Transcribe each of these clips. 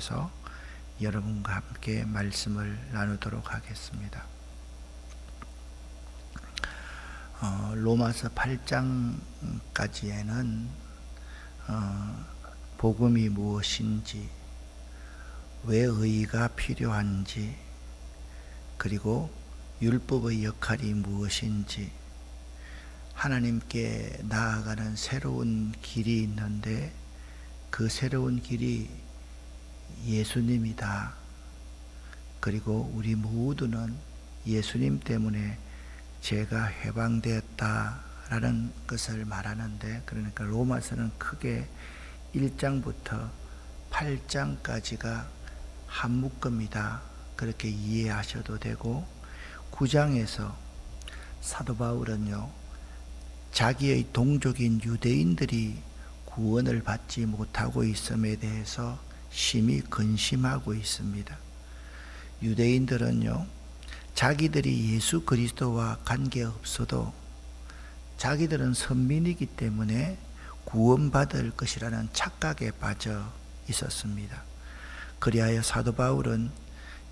통해서 여러분과 함께 말씀을 나누도록 하겠습니다. 어, 로마서 8장까지에는 어, 복음이 무엇인지, 왜 의의가 필요한지, 그리고 율법의 역할이 무엇인지, 하나님께 나아가는 새로운 길이 있는데 그 새로운 길이 예수님이다. 그리고 우리 모두는 예수님 때문에 죄가 해방되었다라는 것을 말하는데 그러니까 로마서는 크게 1장부터 8장까지가 한 묶음이다. 그렇게 이해하셔도 되고 9장에서 사도 바울은요. 자기의 동족인 유대인들이 구원을 받지 못하고 있음에 대해서 심히 근심하고 있습니다. 유대인들은요, 자기들이 예수 그리스도와 관계없어도 자기들은 선민이기 때문에 구원받을 것이라는 착각에 빠져 있었습니다. 그리하여 사도 바울은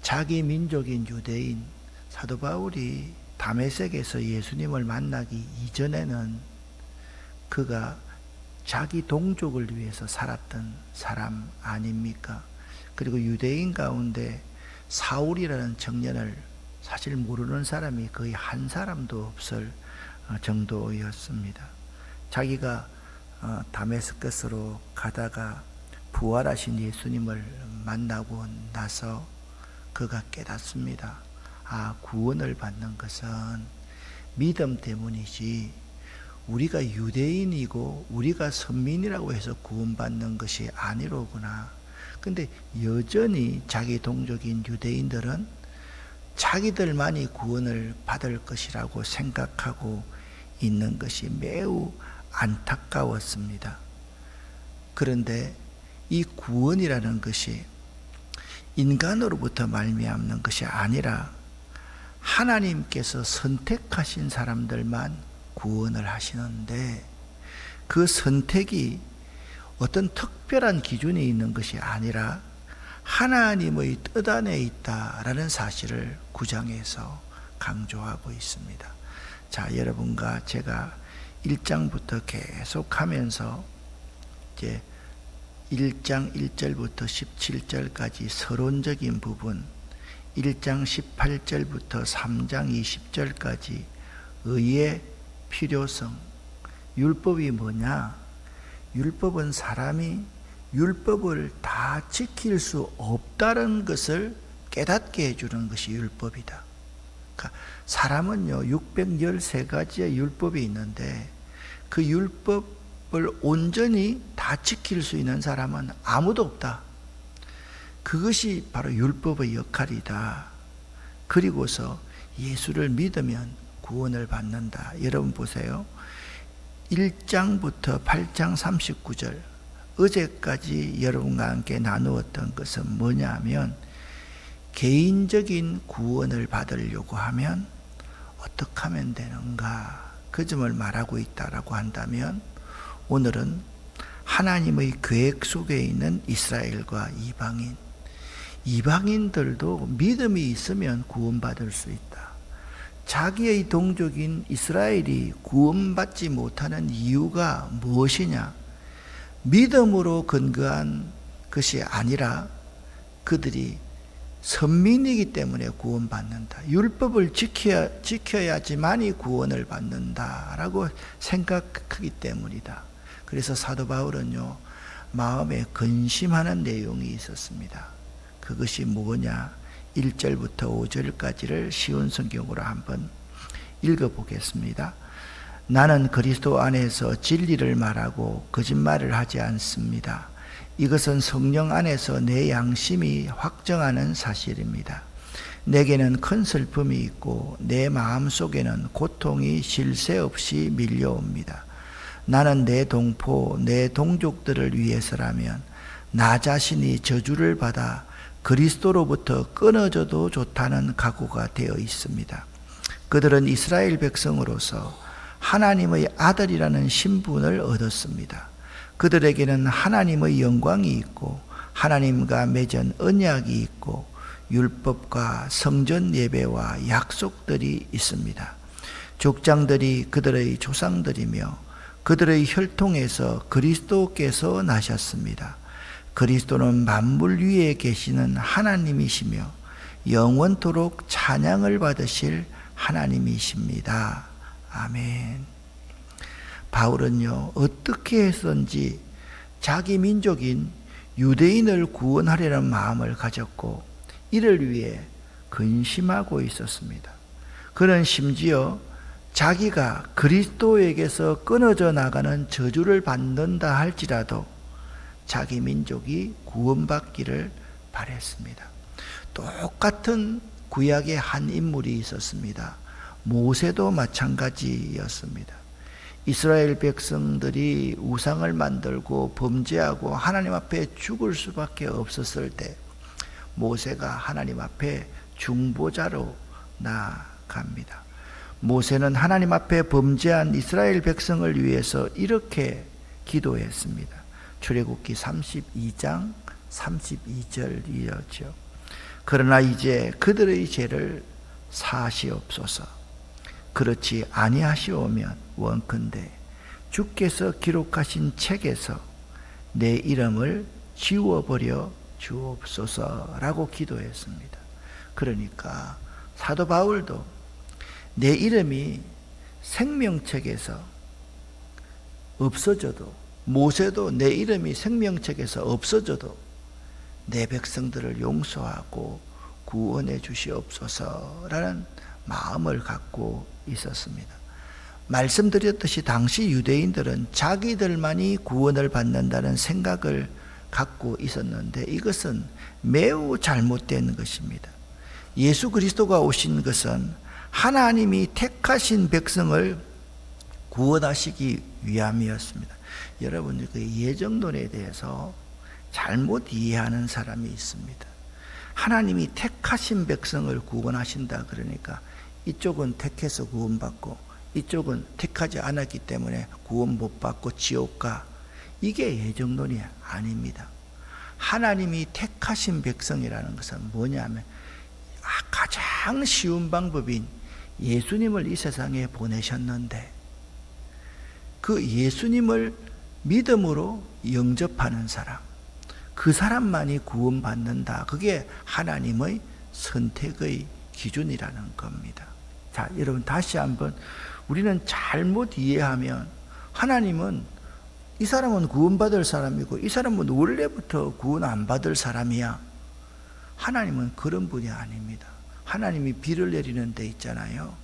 자기 민족인 유대인 사도 바울이 다메섹에서 예수님을 만나기 이전에는 그가 자기 동족을 위해서 살았던 사람 아닙니까? 그리고 유대인 가운데 사울이라는 청년을 사실 모르는 사람이 거의 한 사람도 없을 어, 정도였습니다. 자기가 어, 다메스커스로 가다가 부활하신 예수님을 만나고 나서 그가 깨닫습니다. 아, 구원을 받는 것은 믿음 때문이지 우리가 유대인이고 우리가 선민이라고 해서 구원받는 것이 아니로구나. 근데 여전히 자기 동족인 유대인들은 자기들만이 구원을 받을 것이라고 생각하고 있는 것이 매우 안타까웠습니다. 그런데 이 구원이라는 것이 인간으로부터 말미암는 것이 아니라 하나님께서 선택하신 사람들만 구원을 하시는데 그 선택이 어떤 특별한 기준이 있는 것이 아니라 하나님의 뜻 안에 있다라는 사실을 구장에서 강조하고 있습니다. 자, 여러분과 제가 1장부터 계속 하면서 이제 1장 1절부터 17절까지 서론적인 부분 1장 18절부터 3장 20절까지 의의 필요성, 율법이 뭐냐? 율법은 사람이 율법을 다 지킬 수 없다는 것을 깨닫게 해주는 것이 율법이다. 그러니까 사람은요, 613가지의 율법이 있는데 그 율법을 온전히 다 지킬 수 있는 사람은 아무도 없다. 그것이 바로 율법의 역할이다. 그리고서 예수를 믿으면 구원을 받는다. 여러분 보세요. 1장부터 8장 39절. 어제까지 여러분과 함께 나누었던 것은 뭐냐면 개인적인 구원을 받으려고 하면 어떻게 하면 되는가? 그 점을 말하고 있다라고 한다면 오늘은 하나님의 계획 속에 있는 이스라엘과 이방인 이방인들도 믿음이 있으면 구원받을 수 있다. 자기의 동족인 이스라엘이 구원받지 못하는 이유가 무엇이냐? 믿음으로 근거한 것이 아니라 그들이 선민이기 때문에 구원받는다. 율법을 지켜야, 지켜야지만이 구원을 받는다라고 생각하기 때문이다. 그래서 사도 바울은요, 마음에 근심하는 내용이 있었습니다. 그것이 뭐냐? 1절부터 5절까지를 쉬운 성경으로 한번 읽어보겠습니다. 나는 그리스도 안에서 진리를 말하고 거짓말을 하지 않습니다. 이것은 성령 안에서 내 양심이 확정하는 사실입니다. 내게는 큰 슬픔이 있고 내 마음 속에는 고통이 쉴새 없이 밀려옵니다. 나는 내 동포, 내 동족들을 위해서라면 나 자신이 저주를 받아 그리스도로부터 끊어져도 좋다는 각오가 되어 있습니다. 그들은 이스라엘 백성으로서 하나님의 아들이라는 신분을 얻었습니다. 그들에게는 하나님의 영광이 있고 하나님과 맺은 언약이 있고 율법과 성전 예배와 약속들이 있습니다. 족장들이 그들의 조상들이며 그들의 혈통에서 그리스도께서 나셨습니다. 그리스도는 만물 위에 계시는 하나님이시며 영원토록 찬양을 받으실 하나님이십니다. 아멘. 바울은요, 어떻게 해서든지 자기 민족인 유대인을 구원하려는 마음을 가졌고, 이를 위해 근심하고 있었습니다. 그는 심지어 자기가 그리스도에게서 끊어져 나가는 저주를 받는다 할지라도 자기 민족이 구원받기를 바랬습니다. 똑같은 구약의 한 인물이 있었습니다. 모세도 마찬가지였습니다. 이스라엘 백성들이 우상을 만들고 범죄하고 하나님 앞에 죽을 수밖에 없었을 때 모세가 하나님 앞에 중보자로 나갑니다. 모세는 하나님 앞에 범죄한 이스라엘 백성을 위해서 이렇게 기도했습니다. 출애굽기 32장 32절이었죠. 그러나 이제 그들의 죄를 사시옵소서. 그렇지 아니하시오면 원컨대 주께서 기록하신 책에서 내 이름을 지워버려 주옵소서라고 기도했습니다. 그러니까 사도 바울도 내 이름이 생명책에서 없어져도 모세도 내 이름이 생명책에서 없어져도 내 백성들을 용서하고 구원해 주시옵소서라는 마음을 갖고 있었습니다. 말씀드렸듯이 당시 유대인들은 자기들만이 구원을 받는다는 생각을 갖고 있었는데 이것은 매우 잘못된 것입니다. 예수 그리스도가 오신 것은 하나님이 택하신 백성을 구원하시기 위함이었습니다. 여러분 그 예정론에 대해서 잘못 이해하는 사람이 있습니다. 하나님이 택하신 백성을 구원하신다 그러니까 이쪽은 택해서 구원받고 이쪽은 택하지 않았기 때문에 구원 못 받고 지옥 가. 이게 예정론이 아닙니다. 하나님이 택하신 백성이라는 것은 뭐냐면 아, 가장 쉬운 방법인 예수님을 이 세상에 보내셨는데 그 예수님을 믿음으로 영접하는 사람, 그 사람만이 구원받는다. 그게 하나님의 선택의 기준이라는 겁니다. 자, 여러분 다시 한번 우리는 잘못 이해하면 하나님은 이 사람은 구원받을 사람이고 이 사람은 원래부터 구원 안 받을 사람이야. 하나님은 그런 분이 아닙니다. 하나님이 비를 내리는 데 있잖아요.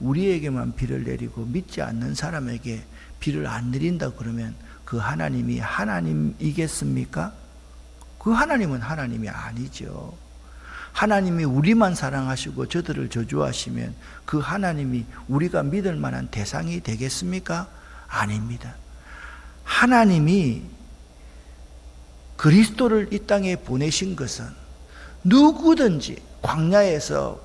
우리에게만 비를 내리고 믿지 않는 사람에게 비를 안 내린다 그러면 그 하나님이 하나님이겠습니까? 그 하나님은 하나님이 아니죠. 하나님이 우리만 사랑하시고 저들을 저주하시면 그 하나님이 우리가 믿을 만한 대상이 되겠습니까? 아닙니다. 하나님이 그리스도를 이 땅에 보내신 것은 누구든지 광야에서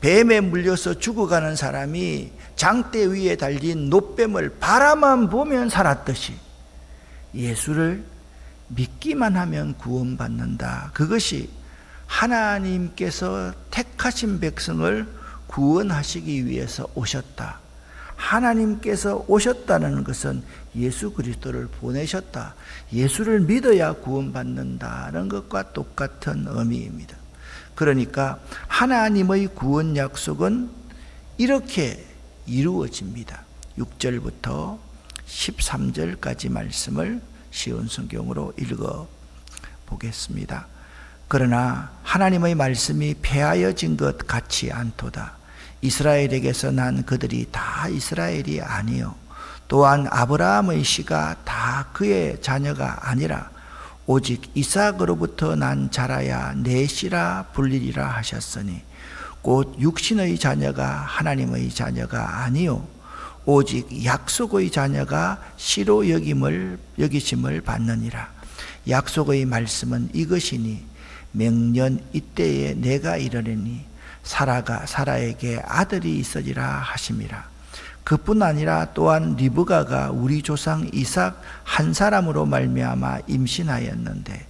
뱀에 물려서 죽어가는 사람이 장대 위에 달린 노뱀을 바라만 보면 살았듯이 예수를 믿기만 하면 구원받는다. 그것이 하나님께서 택하신 백성을 구원하시기 위해서 오셨다. 하나님께서 오셨다는 것은 예수 그리스도를 보내셨다. 예수를 믿어야 구원받는다는 것과 똑같은 의미입니다. 그러니까 하나님의 구원 약속은 이렇게 이루어집니다. 6절부터 13절까지 말씀을 쉬운 성경으로 읽어 보겠습니다. 그러나 하나님의 말씀이 폐하여진 것 같지 않도다. 이스라엘에게서 난 그들이 다 이스라엘이 아니요. 또한 아브라함의 씨가 다 그의 자녀가 아니라 오직 이삭으로부터 난 자라야 내 씨라 불리리라 하셨으니 곧 육신의 자녀가 하나님의 자녀가 아니요 오직 약속의 자녀가 씨로 여김을 여기심을 받느니라. 약속의 말씀은 이것이니 명년 이때에 내가 이르리니 사라가 사라에게 아들이 있으리라 하심이라. 그뿐 아니라 또한 리브가가 우리 조상 이삭 한 사람으로 말미암아 임신하였는데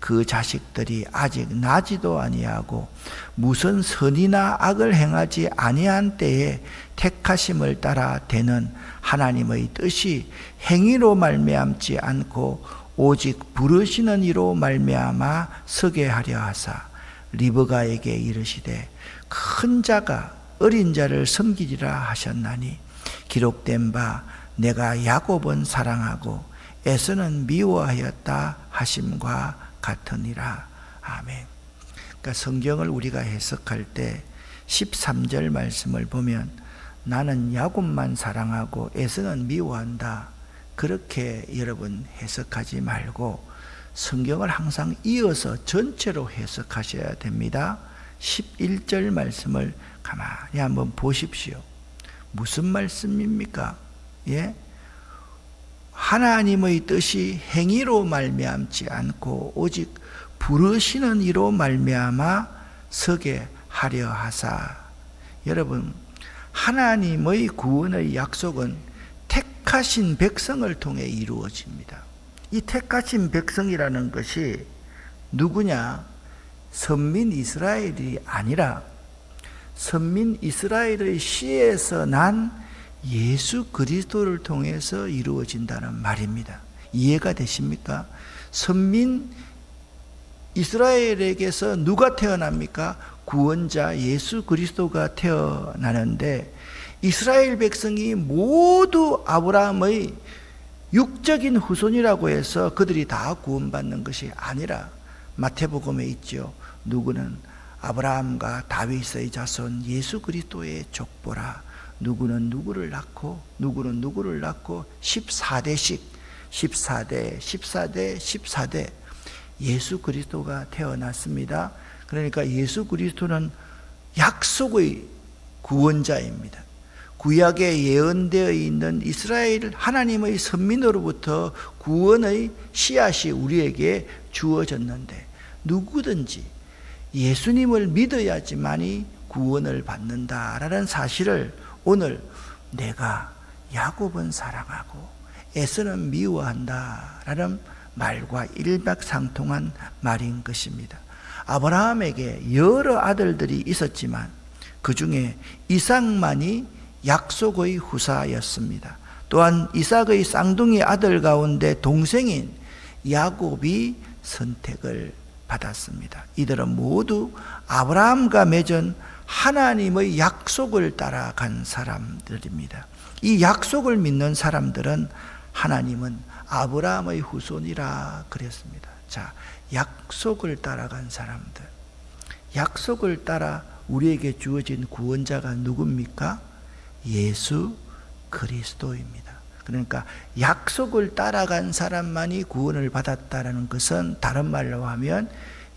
그 자식들이 아직 나지도 아니하고 무슨 선이나 악을 행하지 아니한 때에 택하심을 따라 되는 하나님의 뜻이 행위로 말미암지 않고 오직 부르시는 이로 말미암아 서게 하려 하사 리브가에게 이르시되 큰 자가 어린 자를 섬기리라 하셨나니 기록된 바 내가 야곱은 사랑하고 에서는 미워하였다 하심과 같으니라. 아멘. 그러니까 성경을 우리가 해석할 때 13절 말씀을 보면 나는 야곱만 사랑하고 에서는 미워한다. 그렇게 여러분 해석하지 말고 성경을 항상 이어서 전체로 해석하셔야 됩니다. 11절 말씀을 가만히 한번 보십시오. 무슨 말씀입니까? 예? 하나님의 뜻이 행위로 말미암지 않고 오직 부르시는 이로 말미암아 서게 하려 하사. 여러분, 하나님의 구원의 약속은 택하신 백성을 통해 이루어집니다. 이 택하신 백성이라는 것이 누구냐? 선민 이스라엘이 아니라 선민 이스라엘의 씨에서 난 예수 그리스도를 통해서 이루어진다는 말입니다. 이해가 되십니까? 선민 이스라엘에게서 누가 태어납니까? 구원자 예수 그리스도가 태어나는데 이스라엘 백성이 모두 아브라함의 육적인 후손이라고 해서 그들이 다 구원받는 것이 아니라 마태복음에 있죠. 누구는 아브라함과 다윗의 자손 예수 그리스도의 족보라. 누구는 누구를 낳고 누구는 누구를 낳고 14대씩 14대 14대 14대 예수 그리스도가 태어났습니다. 그러니까 예수 그리스도는 약속의 구원자입니다. 구약에 예언되어 있는 이스라엘 하나님의 선민으로부터 구원의 씨앗이 우리에게 주어졌는데 누구든지 예수님을 믿어야지만이 구원을 받는다라는 사실을 오늘 내가 야곱은 사랑하고 에서는 미워한다 라는 말과 일맥상통한 말인 것입니다. 아브라함에게 여러 아들들이 있었지만 그 중에 이삭만이 약속의 후사였습니다. 또한 이삭의 쌍둥이 아들 가운데 동생인 야곱이 선택을 받았습니다. 이들은 모두 아브라함과 맺은 하나님의 약속을 따라간 사람들입니다. 이 약속을 믿는 사람들은 하나님은 아브라함의 후손이라 그랬습니다. 자, 약속을 따라간 사람들. 약속을 따라 우리에게 주어진 구원자가 누굽니까? 예수 그리스도입니다. 그러니까 약속을 따라간 사람만이 구원을 받았다라는 것은 다른 말로 하면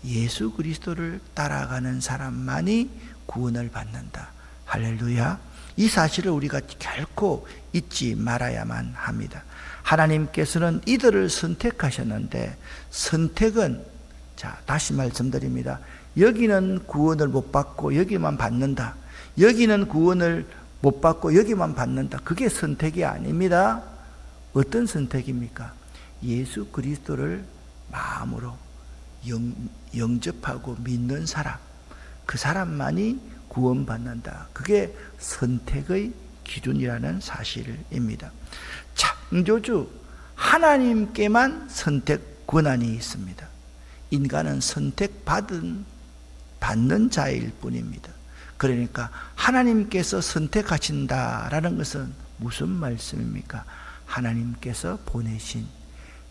예수 그리스도를 따라가는 사람만이 구원을 받는다. 할렐루야. 이 사실을 우리가 결코 잊지 말아야만 합니다. 하나님께서는 이들을 선택하셨는데 선택은 자, 다시 말씀드립니다. 여기는 구원을 못 받고 여기만 받는다. 여기는 구원을 못 받고 여기만 받는다. 그게 선택이 아닙니다. 어떤 선택입니까? 예수 그리스도를 마음으로 영, 영접하고 믿는 사람. 그 사람만이 구원받는다. 그게 선택의 기준이라는 사실입니다. 창조주 하나님께만 선택 권한이 있습니다. 인간은 선택받은 받는 자일 뿐입니다. 그러니까 하나님께서 선택하신다라는 것은 무슨 말씀입니까? 하나님께서 보내신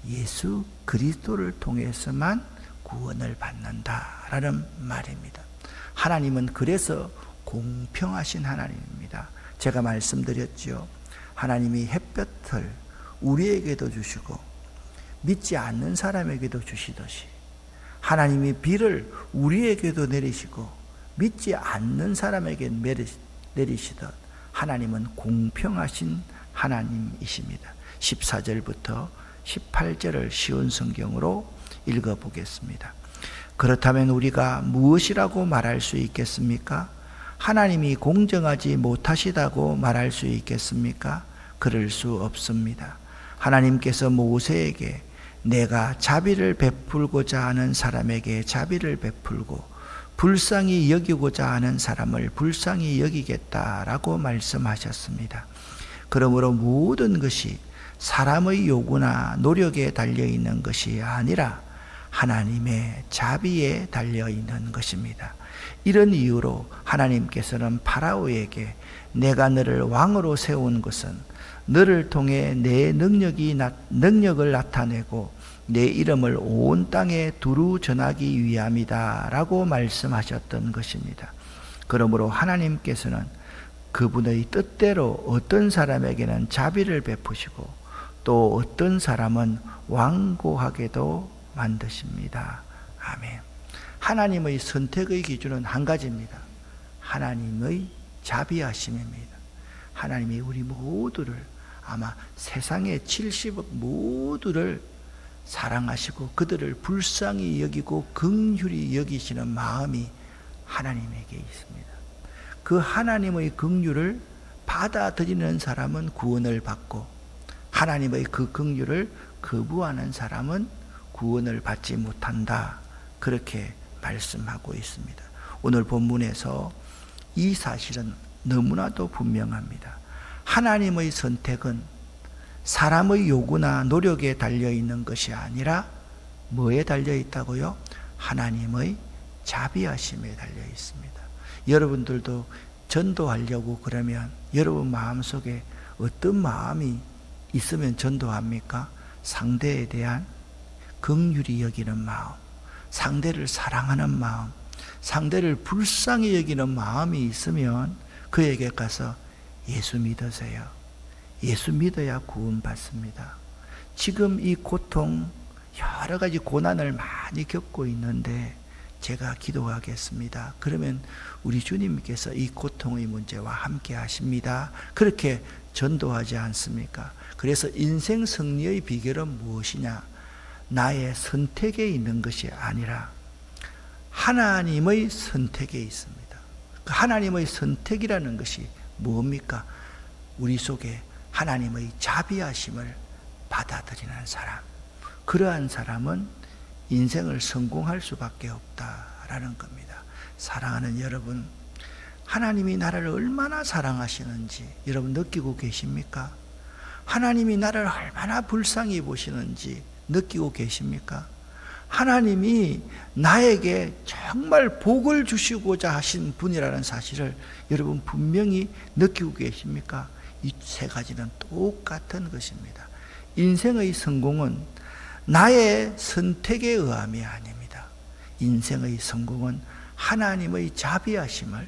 예수 그리스도를 통해서만 구원을 받는다라는 말입니다. 하나님은 그래서 공평하신 하나님입니다. 제가 말씀드렸죠. 하나님이 햇볕을 우리에게도 주시고 믿지 않는 사람에게도 주시듯이 하나님이 비를 우리에게도 내리시고 믿지 않는 사람에게 내리시듯 하나님은 공평하신 하나님이십니다. 14절부터 18절을 쉬운 성경으로 읽어 보겠습니다. 그렇다면 우리가 무엇이라고 말할 수 있겠습니까? 하나님이 공정하지 못하시다고 말할 수 있겠습니까? 그럴 수 없습니다. 하나님께서 모세에게 내가 자비를 베풀고자 하는 사람에게 자비를 베풀고 불쌍히 여기고자 하는 사람을 불쌍히 여기겠다라고 말씀하셨습니다. 그러므로 모든 것이 사람의 요구나 노력에 달려 있는 것이 아니라 하나님의 자비에 달려 있는 것입니다. 이런 이유로 하나님께서는 파라오에게 내가 너를 왕으로 세운 것은 너를 통해 내 능력이 나, 능력을 나타내고 내 이름을 온 땅에 두루 전하기 위함이다라고 말씀하셨던 것입니다. 그러므로 하나님께서는 그분의 뜻대로 어떤 사람에게는 자비를 베푸시고 또 어떤 사람은 완고하게도 만드십니다. 아멘. 하나님의 선택의 기준은 한 가지입니다. 하나님의 자비하심입니다. 하나님이 우리 모두를 아마 세상의 70억 모두를 사랑하시고 그들을 불쌍히 여기고 긍휼히 여기시는 마음이 하나님에게 있습니다. 그 하나님의 긍휼을 받아들이는 사람은 구원을 받고 하나님의 그 긍휼을 거부하는 사람은 구원을 받지 못한다. 그렇게 말씀하고 있습니다. 오늘 본문에서 이 사실은 너무나도 분명합니다. 하나님의 선택은 사람의 요구나 노력에 달려 있는 것이 아니라 뭐에 달려 있다고요? 하나님의 자비하심에 달려 있습니다. 여러분들도 전도하려고 그러면 여러분 마음속에 어떤 마음이 있으면 전도합니까? 상대에 대한 긍휼히 여기는 마음, 상대를 사랑하는 마음, 상대를 불쌍히 여기는 마음이 있으면 그에게 가서 예수 믿으세요. 예수 믿어야 구원받습니다. 지금 이 고통, 여러 가지 고난을 많이 겪고 있는데 제가 기도하겠습니다. 그러면 우리 주님께서 이 고통의 문제와 함께 하십니다. 그렇게 전도하지 않습니까? 그래서 인생 승리의 비결은 무엇이냐? 나의 선택에 있는 것이 아니라 하나님의 선택에 있습니다. 그 하나님의 선택이라는 것이 뭡니까? 우리 속에 하나님의 자비하심을 받아들이는 사람. 그러한 사람은 인생을 성공할 수밖에 없다라는 겁니다. 사랑하는 여러분, 하나님이 나를 얼마나 사랑하시는지 여러분 느끼고 계십니까? 하나님이 나를 얼마나 불쌍히 보시는지 느끼고 계십니까? 하나님이 나에게 정말 복을 주시고자 하신 분이라는 사실을 여러분 분명히 느끼고 계십니까? 이 세 가지는 똑같은 것입니다. 인생의 성공은 나의 선택에 의함이 아닙니다. 인생의 성공은 하나님의 자비하심을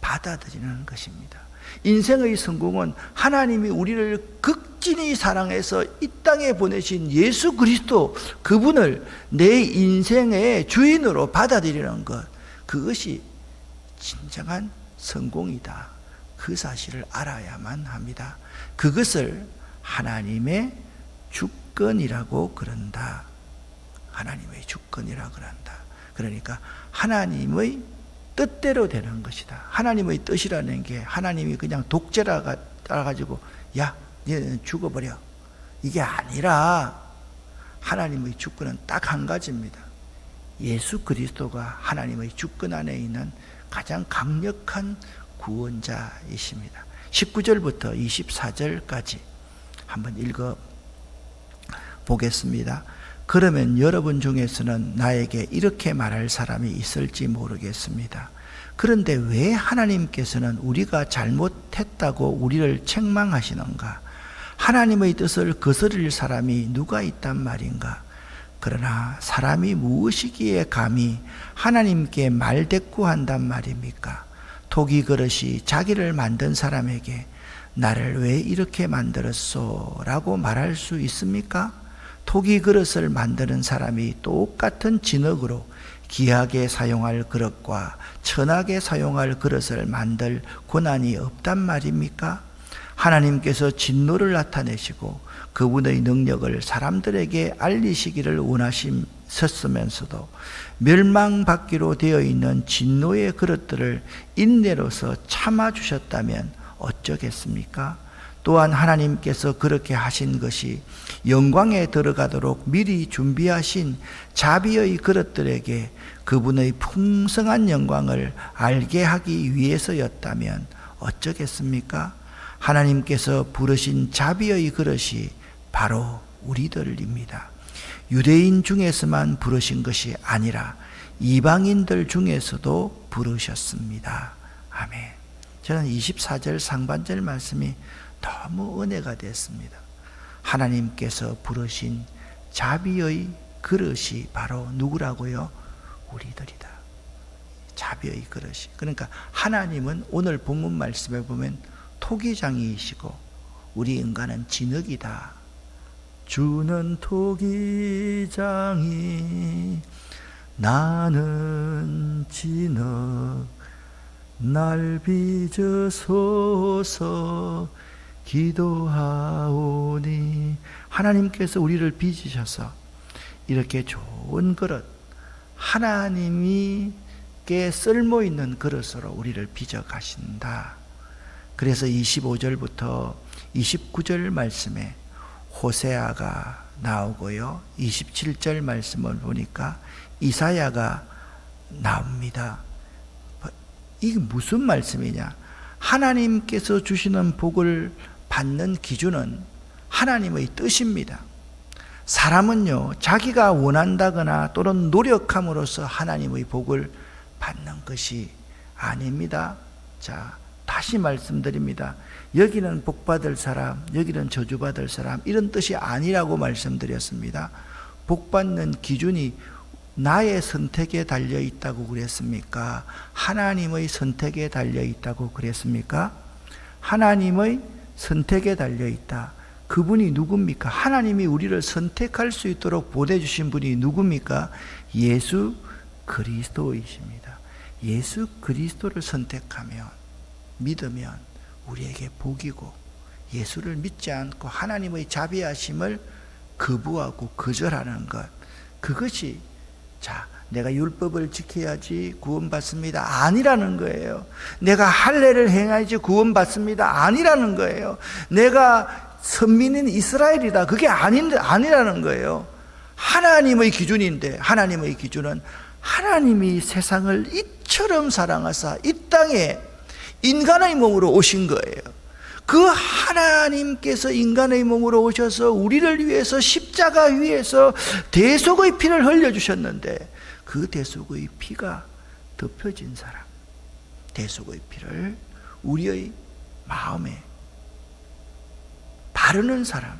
받아들이는 것입니다. 인생의 성공은 하나님이 우리를 극 진히 사랑해서 이 땅에 보내신 예수 그리스도 그분을 내 인생의 주인으로 받아들이는 것 그것이 진정한 성공이다. 그 사실을 알아야만 합니다. 그것을 하나님의 주권이라고 그런다. 하나님의 주권이라 그런다. 그러니까 하나님의 뜻대로 되는 것이다. 하나님의 뜻이라는 게 하나님이 그냥 독재라 가지고 야, 얘는 죽어버려. 이게 아니라 하나님의 주권은 딱 한 가지입니다. 예수 그리스도가 하나님의 주권 안에 있는 가장 강력한 구원자이십니다. 19절부터 24절까지 한번 읽어 보겠습니다. 그러면 여러분 중에서는 나에게 이렇게 말할 사람이 있을지 모르겠습니다. 그런데 왜 하나님께서는 우리가 잘못했다고 우리를 책망하시는가? 하나님의 뜻을 거스릴 사람이 누가 있단 말인가? 그러나 사람이 무엇이기에 감히 하나님께 말대꾸한단 말입니까? 토기 그릇이 자기를 만든 사람에게 나를 왜 이렇게 만들었소? 라고 말할 수 있습니까? 토기 그릇을 만드는 사람이 똑같은 진흙으로 귀하게 사용할 그릇과 천하게 사용할 그릇을 만들 권한이 없단 말입니까? 하나님께서 진노를 나타내시고 그분의 능력을 사람들에게 알리시기를 원하셨으면서도 멸망받기로 되어 있는 진노의 그릇들을 인내로서 참아주셨다면 어쩌겠습니까? 또한 하나님께서 그렇게 하신 것이 영광에 들어가도록 미리 준비하신 자비의 그릇들에게 그분의 풍성한 영광을 알게 하기 위해서였다면 어쩌겠습니까? 하나님께서 부르신 자비의 그릇이 바로 우리들입니다. 유대인 중에서만 부르신 것이 아니라 이방인들 중에서도 부르셨습니다. 아멘. 저는 24절 상반절 말씀이 너무 은혜가 됐습니다. 하나님께서 부르신 자비의 그릇이 바로 누구라고요? 우리들이다. 자비의 그릇이. 그러니까 하나님은 오늘 본문 말씀에 보면 토기장이시고 우리 인간은 진흙이다. 주는 토기장이 나는 진흙 날 빚어소서 기도하오니 하나님께서 우리를 빚으셔서 이렇게 좋은 그릇 하나님이께 쓸모 있는 그릇으로 우리를 빚어 가신다. 그래서 25절부터 29절 말씀에 호세아가 나오고요. 27절 말씀을 보니까 이사야가 나옵니다. 이게 무슨 말씀이냐? 하나님께서 주시는 복을 받는 기준은 하나님의 뜻입니다. 사람은요, 자기가 원한다거나 또는 노력함으로써 하나님의 복을 받는 것이 아닙니다. 자, 다시 말씀드립니다. 여기는 복받을 사람, 여기는 저주받을 사람, 이런 뜻이 아니라고 말씀드렸습니다. 복받는 기준이 나의 선택에 달려 있다고 그랬습니까? 하나님의 선택에 달려 있다고 그랬습니까? 하나님의 선택에 달려 있다. 그분이 누굽니까? 하나님이 우리를 선택할 수 있도록 보내주신 분이 누굽니까? 예수 그리스도이십니다. 예수 그리스도를 선택하면, 믿으면 우리에게 복이고, 예수를 믿지 않고 하나님의 자비하심을 거부하고 거절하는 것, 그것이 자, 내가 율법을 지켜야지 구원받습니다. 아니라는 거예요. 내가 할례를 행해야지 구원받습니다. 아니라는 거예요. 내가 선민인 이스라엘이다. 그게 아닌, 아니라는 거예요. 하나님의 기준인데, 하나님의 기준은 하나님이 세상을 이처럼 사랑하사 이 땅에 인간의 몸으로 오신 거예요. 그 하나님께서 인간의 몸으로 오셔서 우리를 위해서 십자가 위에서 대속의 피를 흘려주셨는데 그 대속의 피가 덮여진 사람, 대속의 피를 우리의 마음에 바르는 사람,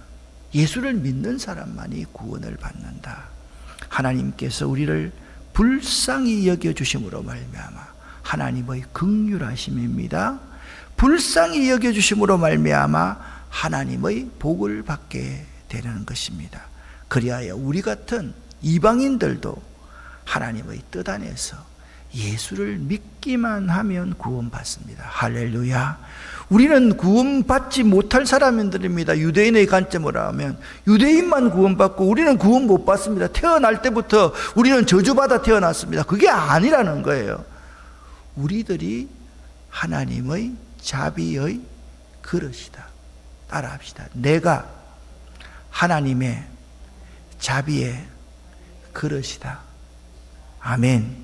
예수를 믿는 사람만이 구원을 받는다. 하나님께서 우리를 불쌍히 여겨 주심으로 말미암아 하나님의 극률하심입니다. 불쌍히 여겨 주심으로 말미암아 하나님의 복을 받게 되는 것입니다. 그리하여 우리 같은 이방인들도 하나님의 뜻 안에서 예수를 믿기만 하면 구원받습니다. 할렐루야. 우리는 구원받지 못할 사람들입니다. 유대인의 관점으로 하면 유대인만 구원받고 우리는 구원 못 받습니다. 태어날 때부터 우리는 저주받아 태어났습니다. 그게 아니라는 거예요. 우리들이 하나님의 자비의 그릇이다. 따라합시다. 내가 하나님의 자비의 그릇이다. 아멘.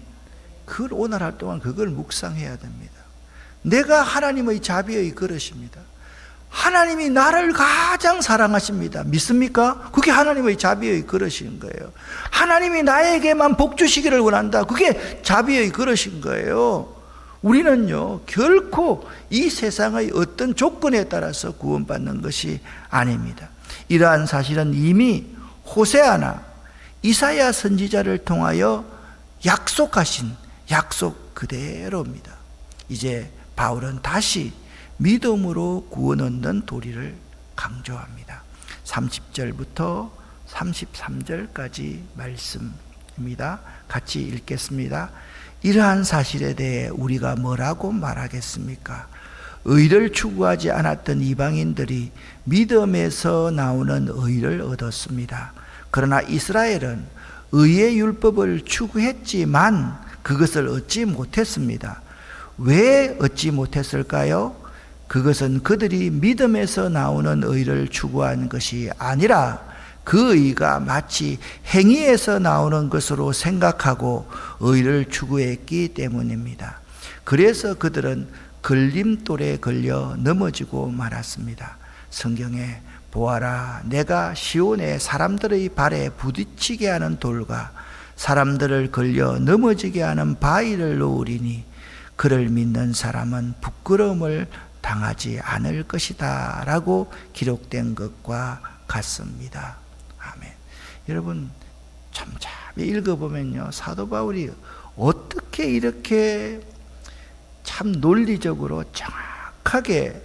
그걸 오늘 할 동안 그걸 묵상해야 됩니다. 내가 하나님의 자비의 그릇입니다. 하나님이 나를 가장 사랑하십니다. 믿습니까? 그게 하나님의 자비의 그릇인 거예요. 하나님이 나에게만 복 주시기를 원한다. 그게 자비의 그릇인 거예요. 우리는요, 결코 이 세상의 어떤 조건에 따라서 구원받는 것이 아닙니다. 이러한 사실은 이미 호세아나 이사야 선지자를 통하여 약속하신 약속 그대로입니다. 이제 바울은 다시 믿음으로 구원 얻는 도리를 강조합니다. 30절부터 33절까지 말씀입니다. 같이 읽겠습니다. 이러한 사실에 대해 우리가 뭐라고 말하겠습니까? 의를 추구하지 않았던 이방인들이 믿음에서 나오는 의를 얻었습니다. 그러나 이스라엘은 의의 율법을 추구했지만 그것을 얻지 못했습니다. 왜 얻지 못했을까요? 그것은 그들이 믿음에서 나오는 의를 추구하는 것이 아니라 그 의가 마치 행위에서 나오는 것으로 생각하고 의를 추구했기 때문입니다. 그래서 그들은 걸림돌에 걸려 넘어지고 말았습니다. 성경에 보아라 내가 시온의 사람들의 발에 부딪히게 하는 돌과 사람들을 걸려 넘어지게 하는 바위를 놓으리니 그를 믿는 사람은 부끄러움을 당하지 않을 것이다 라고 기록된 것과 같습니다. 아멘. 여러분 참참히 읽어보면요 사도 바울이 어떻게 이렇게 참 논리적으로 정확하게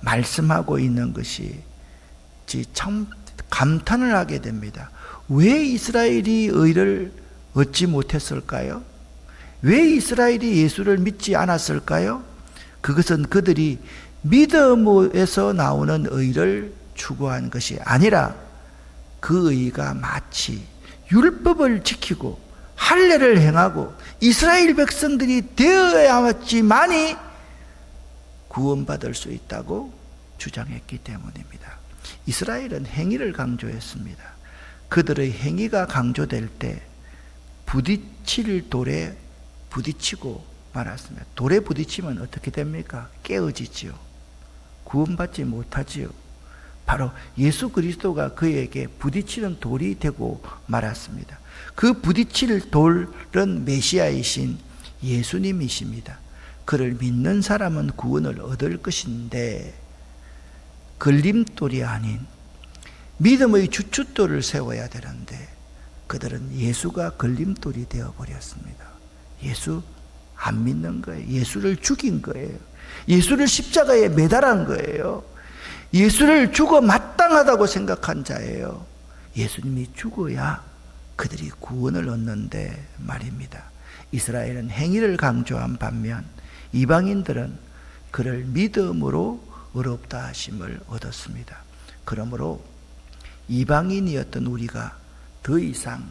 말씀하고 있는 것이 참 감탄을 하게 됩니다. 왜 이스라엘이 의를 얻지 못했을까요? 왜 이스라엘이 예수를 믿지 않았을까요? 그것은 그들이 믿음에서 나오는 의를 추구한 것이 아니라 그 의가 마치 율법을 지키고 할례를 행하고 이스라엘 백성들이 되어야지만이 구원받을 수 있다고 주장했기 때문입니다. 이스라엘은 행위를 강조했습니다. 그들의 행위가 강조될 때 부딪힐 돌에 부딪히고 말았습니다. 돌에 부딪히면 어떻게 됩니까? 깨어지지요. 구원받지 못하지요. 바로 예수 그리스도가 그에게 부딪히는 돌이 되고 말았습니다. 그 부딪힐 돌은 메시아이신 예수님이십니다. 그를 믿는 사람은 구원을 얻을 것인데 걸림돌이 아닌 믿음의 주춧돌을 세워야 되는데 그들은 예수가 걸림돌이 되어 버렸습니다. 예수 안 믿는 거예요. 예수를 죽인 거예요. 예수를 십자가에 매달한 거예요. 예수를 죽어 마땅하다고 생각한 자예요. 예수님이 죽어야 그들이 구원을 얻는데 말입니다. 이스라엘은 행위를 강조한 반면 이방인들은 그를 믿음으로 의롭다 하심을 얻었습니다. 그러므로 이방인이었던 우리가 더 이상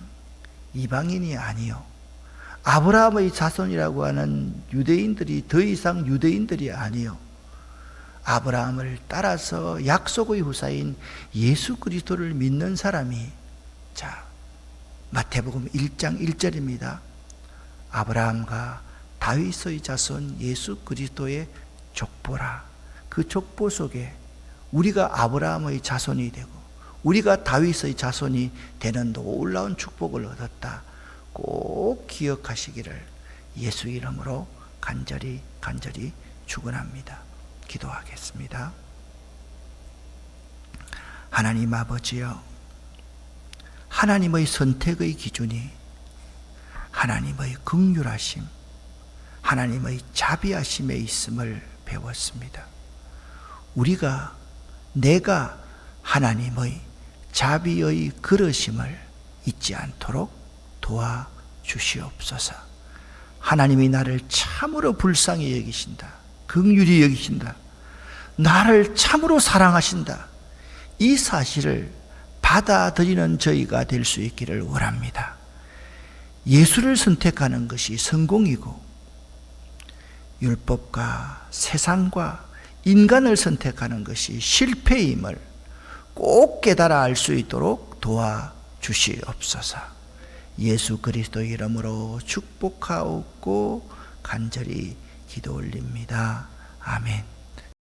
이방인이 아니요. 아브라함의 자손이라고 하는 유대인들이 더 이상 유대인들이 아니요. 아브라함을 따라서 약속의 후사인 예수 그리스도를 믿는 사람이 자 마태복음 1장 1절입니다. 아브라함과 다윗의 자손 예수 그리스도의 족보라. 그 족보 속에 우리가 아브라함의 자손이 되고 우리가 다윗의 자손이 되는 놀라운 축복을 얻었다. 꼭 기억하시기를 예수 이름으로 간절히 간절히 축원합니다. 기도하겠습니다. 하나님 아버지여 하나님의 선택의 기준이 하나님의 극률하심 하나님의 자비하심에 있음을 배웠습니다. 우리가 내가 하나님의 자비의 그러심을 잊지 않도록 도와 주시옵소서. 하나님이 나를 참으로 불쌍히 여기신다. 극률이 여기신다. 나를 참으로 사랑하신다. 이 사실을 받아들이는 저희가 될 수 있기를 원합니다. 예수를 선택하는 것이 성공이고 율법과 세상과 인간을 선택하는 것이 실패임을 꼭 깨달아 알 수 있도록 도와 주시옵소서. 예수 그리스도 이름으로 축복하옵고 간절히 기도 올립니다. 아멘.